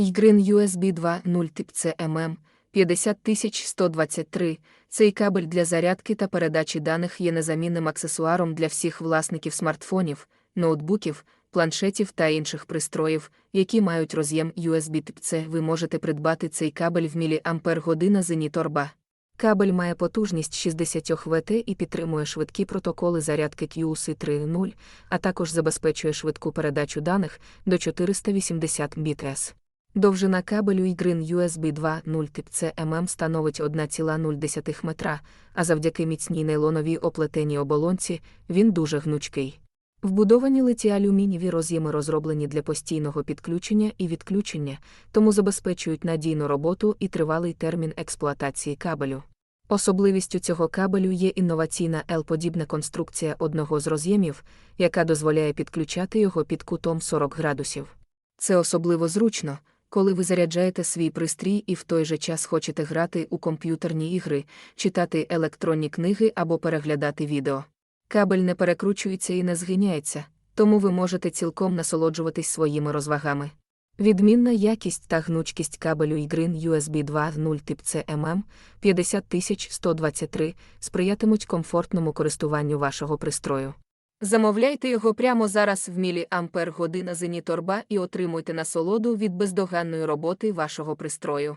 iGreen USB 2.0 тип CMM 50123. Цей кабель для зарядки та передачі даних є незамінним аксесуаром для всіх власників смартфонів, ноутбуків, планшетів та інших пристроїв, які мають роз'єм USB тип C. Ви можете придбати цей кабель в міліампер година Зеніторба. Кабель має потужність 60 Вт і підтримує швидкі протоколи зарядки QC 3.0, а також забезпечує швидку передачу даних до 480 Mbps. Довжина кабелю iGreen USB 2.0 тип CMM становить 1,0 метра, а завдяки міцній нейлоновій оплетеній оболонці він дуже гнучкий. Вбудовані литі-алюмінієві роз'єми розроблені для постійного підключення і відключення, тому забезпечують надійну роботу і тривалий термін експлуатації кабелю. Особливістю цього кабелю є інноваційна L-подібна конструкція одного з роз'ємів, яка дозволяє підключати його під кутом 40 градусів. Це особливо зручно, коли ви заряджаєте свій пристрій і в той же час хочете грати у комп'ютерні ігри, читати електронні книги або переглядати відео. Кабель не перекручується і не згиняється, тому ви можете цілком насолоджуватись своїми розвагами. Відмінна якість та гнучкість кабелю iGreen USB 2.0 тип CMM 50123 сприятимуть комфортному користуванню вашого пристрою. Замовляйте його прямо зараз в міліампер година Зеніторба і отримуйте насолоду від бездоганної роботи вашого пристрою.